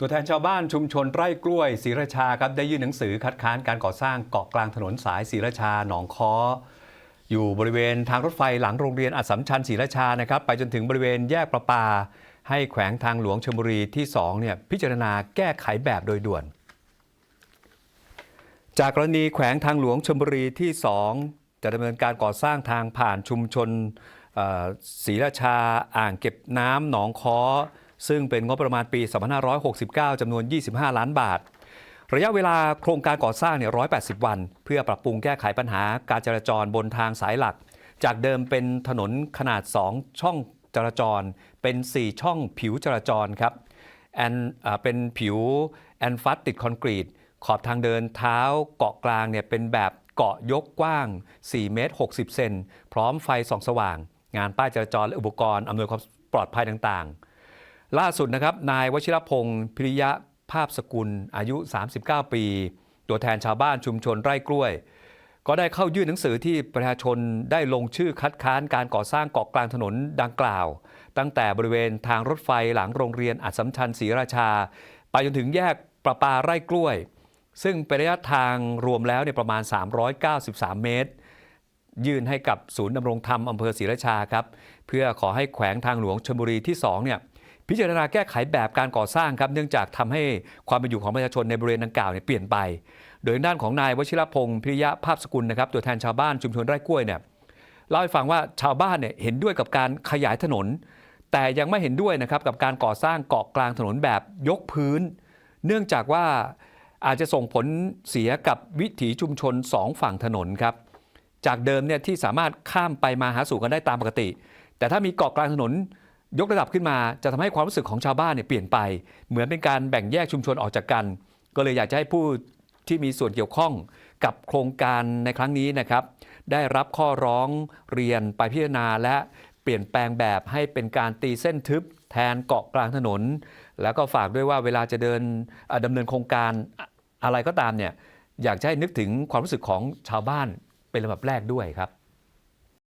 ตัวแทนชาวบ้านชุมชนไร่กล้วยศรีราชาครับได้ยื่นหนังสือคัดค้านการก่อสร้างเกาะกลางถนนสายศรีราชาหนองค้ออยู่บริเวณทางรถไฟหลังโรงเรียนอัสสัมชัญศรีราชานะครับไปจนถึงบริเวณแยกประปา ให้แขวงทางหลวงชลบุรีที่2เนี่ยพิจารณาแก้ไขแบบโดยด่วน จากกรณีแขวงทางหลวงชลบุรีที่ 2 จะดำเนินการก่อสร้างทางผ่านชุมชนศรีราชาอ่างเก็บน้ำหนองค้อ ซึ่งเป็นงบประมาณปี 2569 จำนวน 25 ล้านบาท ระยะเวลาโครงการก่อสร้างเนี่ย180 วัน เพื่อปรับปรุงแก้ไขปัญหาการจราจรบนทางสายหลัก จากเดิมเป็นถนนขนาด 2 ช่องจราจร เป็น 4 ช่องผิวจราจรครับแอนเป็นผิวแอนฟัสติดคอนกรีต ขอบทางเดินเท้าเกาะกลางเนี่ยเป็นแบบเกาะยกกว้าง 4 เมตร 60 เซน พร้อมไฟส่องสว่าง งานป้ายจราจรและอุปกรณ์อำนวยความปลอดภัยต่างๆ ล่าสุดนะครับนายวชิรพงศ์พิริยะภาพสกุลอายุ 39 ปี ตัวแทนชาวบ้านชุมชนไร่กล้วย ก็ได้เข้ายื่นหนังสือที่ประชาชนได้ลงชื่อคัดค้านการก่อสร้างเกาะกลางถนนดังกล่าว ตั้งแต่บริเวณทางรถไฟหลังโรงเรียนอัสสัมชัญศรีราชา ไปจนถึงแยกประปาไร่กล้วย ซึ่งเป็นระยะทางรวมแล้วเนี่ยประมาณ 393 เมตร ยื่นให้กับศูนย์ดำรงธรรมอำเภอศรีราชาครับเพื่อขอให้แขวงทางหลวงชลบุรีที่2เนี่ย พิจารณาแก้ไขแบบการก่อสร้างครับเนื่องจากทำให้ความเป็นอยู่ของประชาชนในบริเวณดังกล่าวเนี่ยเปลี่ยนไป โดยด้านของนายวชิรพงศ์พิริยะภาพสกุลนะครับตัวแทนชาวบ้านชุมชนไร่กล้วยเนี่ยเล่าให้ฟังว่าชาวบ้านเนี่ยเห็นด้วยกับการขยายถนน แต่ยังไม่เห็นด้วยนะครับกับการก่อสร้างเกาะกลางถนนแบบยกพื้น เนื่องจากว่าอาจจะส่งผลเสียกับวิถีชุมชนสองฝั่งถนนครับจากเดิมเนี่ยที่สามารถข้ามไปมาหาสู่กันได้ตามปกติ แต่ถ้ามีเกาะกลางถนน ยกระดับขึ้นมาจะทำให้ความรู้สึกของชาวบ้านเนี่ยเปลี่ยนไป เหมือนเป็นการแบ่งแยกชุมชนออกจากกัน ก็เลยอยากจะให้ผู้ที่มีส่วนเกี่ยวข้องกับโครงการในครั้งนี้นะครับ ได้รับข้อร้องเรียนไปพิจารณาและเปลี่ยนแปลงแบบให้เป็นการตีเส้นทึบแทนเกาะกลางถนน แล้วก็ฝากด้วยว่าเวลาจะเดินเอ่อดำเนินโครงการอะอะไรก็ตามเนี่ยอยากจะให้นึกถึงความรู้สึกของชาวบ้านเป็นลำดับแรกด้วยครับ